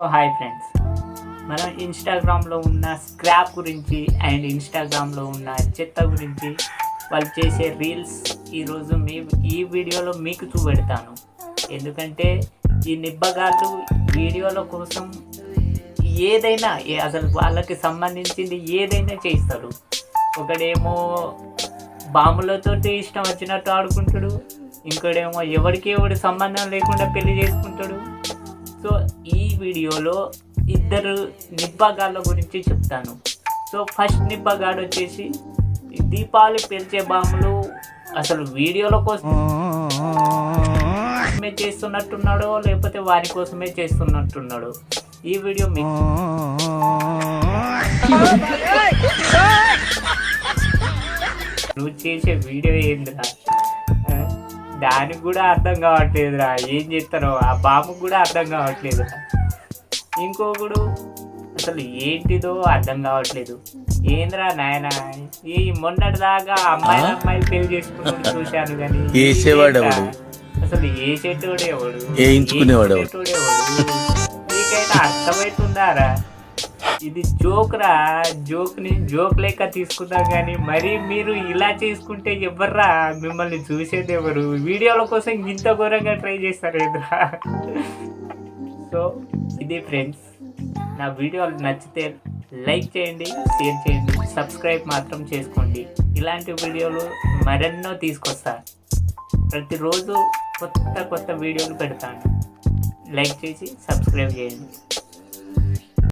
So hi friends మనం ఇన్స్టాగ్రామ్లో ఉన్న స్క్రాప్ గురించి అండ్ ఇన్స్టాగ్రామ్లో ఉన్న చెత్త గురించి వాళ్ళు చేసే రీల్స్ ఈరోజు మీ ఈ వీడియోలో మీకు చూపెడతాను. ఎందుకంటే ఈ నిబ్బగాళ్ళు వీడియోల కోసం ఏదైనా అసలు వాళ్ళకి సంబంధించింది ఏదైనా చేస్తారు ఒకడేమో బాంబులతోటి ఇష్టం వచ్చినట్టు ఆడుకుంటాడు. ఇంకోడేమో ఎవరికి ఎవడు సంబంధం లేకుండా పెళ్ళి చేసుకుంటాడు. సో ఈ వీడియోలో ఇద్దరు నిబ్బగాళ్ళ గురించి చెప్తాను. సో ఫస్ట్ నిబ్బగాడు వచ్చేసి ఈ దీపావళి పేల్చే బాంబులు అసలు వీడియోల కోసమే చేస్తున్నట్టున్నాడో లేకపోతే వారి కోసమే చేస్తున్నట్టున్నాడో ఈ వీడియో మీకు నువ్వు చేసే వీడియో ఏందిరా? ఆ, దానికి కూడా అర్థం కావట్లేదురా. ఏం చేస్తారో ఆ బామ్మకు కూడా అర్థం కావట్లేదురా ఇంకొకడు అసలు ఏంటిదో అర్థం కావట్లేదు. ఏంద్రా నాయన? ఈ మొన్నటి దాకా అమ్మాయి అమ్మాయి పెళ్ళి చేసుకున్నాడు చూశాను కానీ? అసలు? ఏ చెట్టుడు? చేసేటోడు ఎవడు? నీకైతే అర్థమవుతుందారా? ఇది జోక్ రా. జోక్ని జోక్ లేక తీసుకుందాం కానీ మరి మీరు ఇలా చేసుకుంటే ఎవర్రా మిమ్మల్ని చూసేది ఎవరు? వీడియోల కోసం ఇంత ఘోరంగా ట్రై చేస్తారు ఎదురా సో ఇది ఫ్రెండ్స్ నా వీడియోలు నచ్చితే లైక్ చేయండి షేర్ చేయండి సబ్స్క్రైబ్ మాత్రం చేసుకోండి. ఇలాంటి వీడియోలు మరెన్నో తీసుకొస్తా. ప్రతిరోజు కొత్త కొత్త వీడియోలు పెడతాను. లైక్ చేసి సబ్స్క్రైబ్ చేయండి.